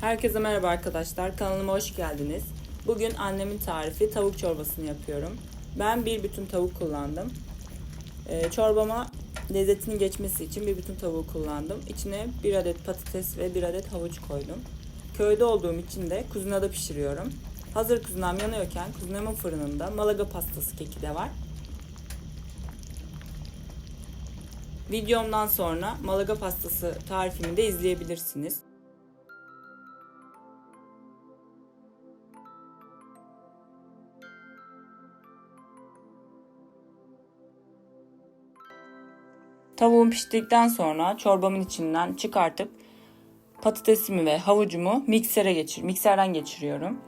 Herkese merhaba arkadaşlar. Kanalıma hoş geldiniz. Bugün annemin tarifi tavuk çorbasını yapıyorum. Ben bir bütün tavuk kullandım. Ee, çorbama lezzetinin geçmesi için bir bütün tavuğu kullandım. İçine bir adet patates ve bir adet havuç koydum. Köyde olduğum için de kuzunada pişiriyorum. Hazır kuzunam yanıyorken kuzunamın fırınında malaga pastası keki de var. Videomdan sonra malaga pastası tarifimi de izleyebilirsiniz. Tavuğum piştikten sonra çorbamın içinden çıkartıp patatesimi ve havucumu miksere geçir, mikserden geçiriyorum.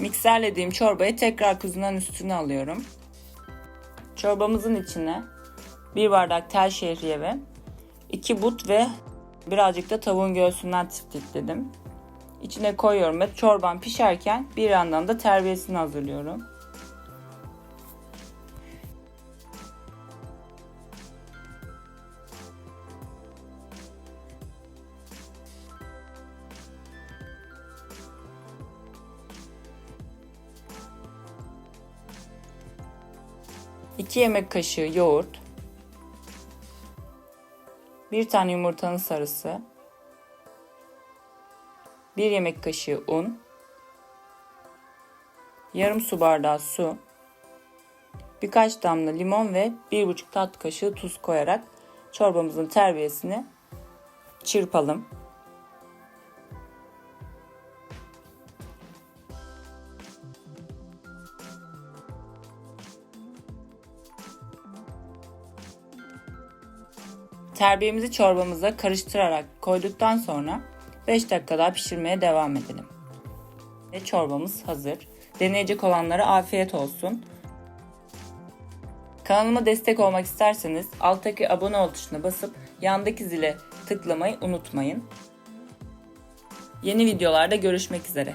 Mikserlediğim çorbayı tekrar kuzunun üstüne alıyorum. Çorbamızın içine bir bardak tel şehriye ve iki but ve birazcık da tavuğun göğsünden tiftikledim. İçine koyuyorum ve çorban pişerken bir yandan da terbiyesini hazırlıyorum. İki yemek kaşığı yoğurt, bir tane yumurtanın sarısı, 1 yemek kaşığı un, yarım su bardağı su, birkaç damla limon ve 1,5 tatlı kaşığı tuz koyarak çorbamızın terbiyesini çırpalım. Terbiyemizi çorbamıza karıştırarak koyduktan sonra 5 dakika daha pişirmeye devam edelim. Ve çorbamız hazır. Deneyecek olanlara afiyet olsun. Kanalıma destek olmak isterseniz alttaki abone ol tuşuna basıp yandaki zile tıklamayı unutmayın. Yeni videolarda görüşmek üzere.